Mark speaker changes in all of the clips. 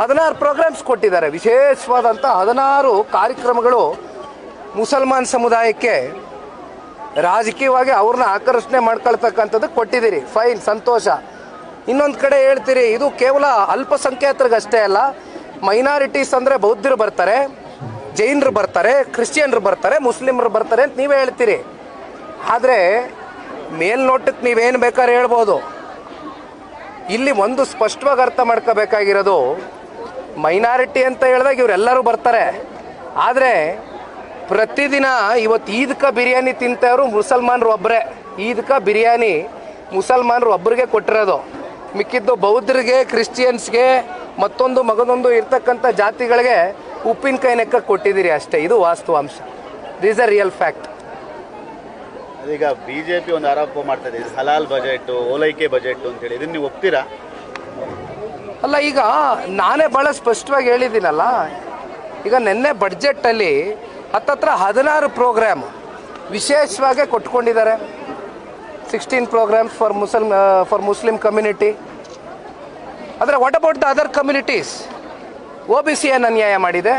Speaker 1: ಹದಿನಾರು ಪ್ರೋಗ್ರಾಮ್ಸ್ ಕೊಟ್ಟಿದ್ದಾರೆ. ವಿಶೇಷವಾದಂಥ ಹದಿನಾರು ಕಾರ್ಯಕ್ರಮಗಳು ಮುಸಲ್ಮಾನ್ ಸಮುದಾಯಕ್ಕೆ ರಾಜಕೀಯವಾಗಿ ಅವ್ರನ್ನ ಆಕರ್ಷಣೆ ಮಾಡ್ಕೊಳ್ತಕ್ಕಂಥದ್ದು ಕೊಟ್ಟಿದ್ದೀರಿ. ಫೈನ್, ಸಂತೋಷ. ಇನ್ನೊಂದು ಕಡೆ ಹೇಳ್ತೀರಿ, ಇದು ಕೇವಲ ಅಲ್ಪಸಂಖ್ಯಾತರಿಗಷ್ಟೇ ಅಲ್ಲ ಮೈನಾರಿಟೀಸ್ ಅಂದರೆ ಬೌದ್ಧರು ಬರ್ತಾರೆ, ಜೈನರು ಬರ್ತಾರೆ, ಕ್ರಿಶ್ಚಿಯನ್ರು ಬರ್ತಾರೆ, ಮುಸ್ಲಿಮರು ಬರ್ತಾರೆ ಅಂತ ನೀವೇ ಹೇಳ್ತೀರಿ. ಆದರೆ ಮೇಲ್ನೋಟಕ್ಕೆ ನೀವೇನು ಬೇಕಾದ್ರೆ ಹೇಳ್ಬೋದು. ಇಲ್ಲಿ ಒಂದು ಸ್ಪಷ್ಟವಾಗಿ ಅರ್ಥ ಮಾಡ್ಕೋಬೇಕಾಗಿರೋದು ಮೈನಾರಿಟಿ ಅಂತ ಹೇಳಿದಾಗ ಇವರೆಲ್ಲರೂ ಬರ್ತಾರೆ. ಆದರೆ ಪ್ರತಿದಿನ ಇವತ್ತು ಈದ್ಕ ಬಿರಿಯಾನಿ ತಿಂತವರು ಮುಸಲ್ಮಾನರು ಒಬ್ಬರೇ ಈದ್ಕ ಬಿರಿಯಾನಿ ಮುಸಲ್ಮಾನರು ಒಬ್ಬರಿಗೆ ಕೊಟ್ಟಿರೋದು. ಮಿಕ್ಕಿದ್ದು ಬೌದ್ಧರಿಗೆ, ಕ್ರಿಶ್ಚಿಯನ್ಸ್ಗೆ, ಮತ್ತೊಂದು ಮಗದೊಂದು ಇರ್ತಕ್ಕಂಥ ಜಾತಿಗಳಿಗೆ ಉಪ್ಪಿನಕಾಯಿ ನೆಕ್ಕ ಕೊಟ್ಟಿದ್ದೀರಿ ಅಷ್ಟೇ. ಇದು ವಾಸ್ತವಾಂಶ. ದಿಸ್ ಅ ರಿಯಲ್ ಫ್ಯಾಕ್ಟ್
Speaker 2: ಅದೀಗ ಬಿಜೆಪಿ ಒಂದು ಆರೋಪ ಮಾಡ್ತಾ ಇದು. ಹಲಾಲ್ ಬಜೆಟ್ ಓಲೈಕೆ ಬಜೆಟ್ ಅಂತೇಳಿ. ಇದನ್ನ ನೀವು ಒಪ್ತೀರಾ?
Speaker 1: ಅಲ್ಲ, ಈಗ ನಾನೇ ಭಾಳ ಸ್ಪಷ್ಟವಾಗಿ ಹೇಳಿದ್ದೀನಲ್ಲ, ಈಗ ನಿನ್ನೆ ಬಡ್ಜೆಟ್ಟಲ್ಲಿ ಹತ್ತತ್ರ ಹದಿನಾರು ಪ್ರೋಗ್ರಾಮ್ ವಿಶೇಷವಾಗಿ ಕೊಟ್ಕೊಂಡಿದ್ದಾರೆ. Sixteen programmes for Muslim for Muslim community ಆದರೆ what about the other communities O B C ಏನು ಅನ್ಯಾಯ ಮಾಡಿದೆ?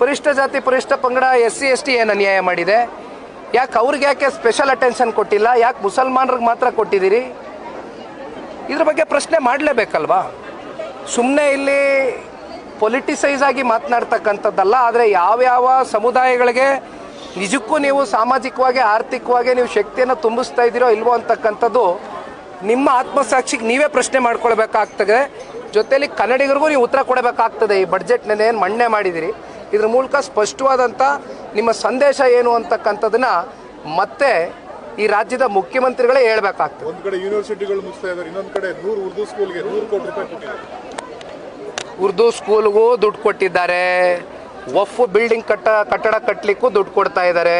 Speaker 1: ಪರಿಷ್ಠ ಜಾತಿ, ಪರಿಷ್ಠ ಪಂಗಡ ಎಸ್ ಸಿ ಎಸ್ ಟಿ ಏನು ಅನ್ಯಾಯ ಮಾಡಿದೆ? ಯಾಕೆ ಅವ್ರಿಗೆ ಯಾಕೆ ಸ್ಪೆಷಲ್ ಅಟೆನ್ಷನ್ ಕೊಟ್ಟಿಲ್ಲ? ಯಾಕೆ ಮುಸಲ್ಮಾನರಿಗೆ ಮಾತ್ರ ಕೊಟ್ಟಿದ್ದೀರಿ? ಇದ್ರ ಬಗ್ಗೆ ಪ್ರಶ್ನೆ ಮಾಡಲೇಬೇಕಲ್ವಾ? ಸುಮ್ಮನೆ ಇಲ್ಲಿ ಪೊಲಿಟಿಸೈಸ್ ಆಗಿ ಮಾತನಾಡ್ತಕ್ಕಂಥದ್ದಲ್ಲ, ಆದರೆ ಯಾವ್ಯಾವ ಸಮುದಾಯಗಳಿಗೆ ನಿಜಕ್ಕೂ ನೀವು ಸಾಮಾಜಿಕವಾಗಿ, ಆರ್ಥಿಕವಾಗಿ ನೀವು ಶಕ್ತಿಯನ್ನು ತುಂಬಿಸ್ತಾ ಇದ್ದೀರೋ ಇಲ್ವೋ ಅಂತಕ್ಕಂಥದ್ದು ನಿಮ್ಮ ಆತ್ಮಸಾಕ್ಷಿಗೆ ನೀವೇ ಪ್ರಶ್ನೆ ಮಾಡ್ಕೊಳ್ಬೇಕಾಗ್ತದೆ. ಜೊತೆಯಲ್ಲಿ ಕನ್ನಡಿಗರಿಗೂ ನೀವು ಉತ್ತರ ಕೊಡಬೇಕಾಗ್ತದೆ, ಈ ಬಡ್ಜೆಟ್ನಲ್ಲಿ ಏನು ಮಣ್ಣೆ ಮಾಡಿದಿರಿ. ಇದ್ರ ಮೂಲಕ ಸ್ಪಷ್ಟವಾದಂಥ ನಿಮ್ಮ ಸಂದೇಶ ಏನು ಅಂತಕ್ಕಂಥದ್ದನ್ನ ಮತ್ತೆ ಈ ರಾಜ್ಯದ ಮುಖ್ಯಮಂತ್ರಿಗಳೇ ಹೇಳಬೇಕಾಗ್ತದೆ.
Speaker 3: ಒಂದು ಕಡೆ ಯೂನಿವರ್ಸಿಟಿಗಳು ಮುಗಿಸ್ತಾ ಇದ್ದಾರೆ ಇನ್ನೊಂದು ಕಡೆ ನೂರು ಉರ್ದು ಸ್ಕೂಲ್ಗೆ ನೂರು ಕೋಟಿ ರೂಪಾಯಿ ಕೊಟ್ಟಿದ್ದಾರೆ.
Speaker 1: ಉರ್ದು ಸ್ಕೂಲ್ಗೂ ದುಡ್ಡು ಕೊಟ್ಟಿದ್ದಾರೆ. ಒಫ್ ಬಿಲ್ಡಿಂಗ್ ಕಟ್ಟ, ಕಟ್ಟಡ ಕಟ್ಟಲಿಕ್ಕೂ ದುಡ್ಡು ಕೊಡ್ತಾ ಇದ್ದಾರೆ.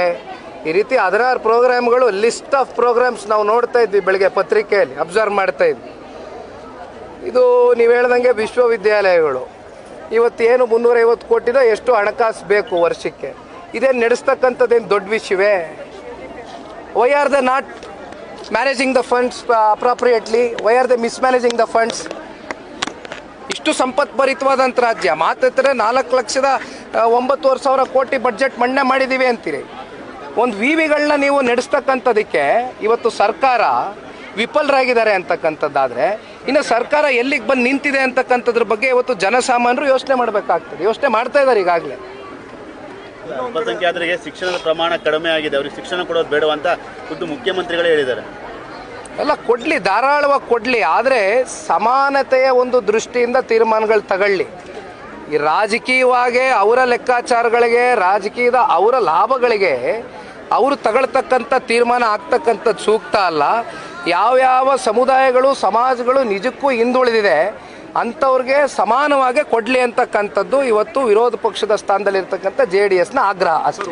Speaker 1: ಈ ರೀತಿ ಹದಿನಾರು ಪ್ರೋಗ್ರಾಮ್ಗಳು ಲಿಸ್ಟ್ ಆಫ್ ಪ್ರೋಗ್ರಾಮ್ಸ್ ನಾವು ನೋಡ್ತಾ ಇದ್ವಿ ಬೆಳಗ್ಗೆ ಪತ್ರಿಕೆಯಲ್ಲಿ ಅಬ್ಸರ್ವ್ ಮಾಡ್ತಾ ಇದ್ವಿ. ಇದು ನೀವು ಹೇಳ್ದಂಗೆ ವಿಶ್ವವಿದ್ಯಾಲಯಗಳು. ಇವತ್ತು ಏನು ಮುನ್ನೂರೈವತ್ತು ಕೋಟಿದ ಎಷ್ಟು ಹಣಕಾಸು ಬೇಕು ವರ್ಷಕ್ಕೆ? ಇದೇನು ನಡೆಸ್ತಕ್ಕಂಥದ್ದೇನು ದೊಡ್ಡ ವಿಷಯವೇ? Why are they not managing the funds appropriately why are they mismanaging the funds ಇಷ್ಟು ಸಂಪತ್ಭರಿತವಾದಂಥ ರಾಜ್ಯ. ಮಾತ್ರ ನಾಲ್ಕು ಲಕ್ಷದ ಒಂಬತ್ತುವರೆ ಸಾವಿರ ಕೋಟಿ ಬಜೆಟ್ ಮಣ್ಣೆ ಮಾಡಿದ್ದೀವಿ ಅಂತೀರಿ. ಒಂದು ವಿವಿಗಳನ್ನ ನೀವು ನಡೆಸ್ತಕ್ಕಂಥದಕ್ಕೆ ಇವತ್ತು ಸರ್ಕಾರ ವಿಫಲರಾಗಿದ್ದಾರೆ ಅಂತಕ್ಕಂಥದ್ದಾದರೆ, ಇನ್ನು ಸರ್ಕಾರ ಎಲ್ಲಿಗೆ ಬಂದು ನಿಂತಿದೆ ಅಂತಕ್ಕಂಥದ್ರ ಬಗ್ಗೆ ಇವತ್ತು ಜನಸಾಮಾನ್ಯರು ಯೋಚನೆ ಮಾಡಬೇಕಾಗ್ತದೆ. ಯೋಚನೆ ಮಾಡ್ತಾ ಇದ್ದಾರೆ ಈಗಾಗಲೇ.
Speaker 2: ಶಿಕ್ಷಣದ ಪ್ರಮಾಣ ಕಡಿಮೆ ಆಗಿದೆ. ಅವ್ರಿಗೆ ಶಿಕ್ಷಣ ಕೊಡೋದು ಬೇಡ ಅಂತ ಖುದ್ದು ಮುಖ್ಯಮಂತ್ರಿಗಳೇ ಹೇಳಿದ್ದಾರೆ.
Speaker 1: ಎಲ್ಲ ಕೊಡಲಿ, ಧಾರಾಳವಾಗಿ ಕೊಡಲಿ, ಆದರೆ ಸಮಾನತೆಯ ಒಂದು ದೃಷ್ಟಿಯಿಂದ ತೀರ್ಮಾನಗಳು ತಗೊಳ್ಳಿ. ಈ ರಾಜಕೀಯವಾಗಿ ಅವರ ಲೆಕ್ಕಾಚಾರಗಳಿಗೆ, ರಾಜಕೀಯದ ಅವರ ಲಾಭಗಳಿಗೆ ಅವರು ತಗೊಳ್ತಕ್ಕಂಥ ತೀರ್ಮಾನ ಆಗ್ತಕ್ಕಂಥದ್ದು ಸೂಕ್ತ ಅಲ್ಲ. ಯಾವ್ಯಾವ ಸಮುದಾಯಗಳು, ಸಮಾಜಗಳು ನಿಜಕ್ಕೂ ಹಿಂದುಳಿದಿದೆ, ಅಂಥವ್ರಿಗೆ ಸಮಾನವಾಗಿ ಕೊಡಲಿ ಅಂತಕ್ಕಂಥದ್ದು ಇವತ್ತು ವಿರೋಧ ಪಕ್ಷದ ಸ್ಥಾನದಲ್ಲಿರ್ತಕ್ಕಂಥ ಜೆ ಡಿ ಎಸ್ನ ಆಗ್ರಹ ಅಷ್ಟೇ.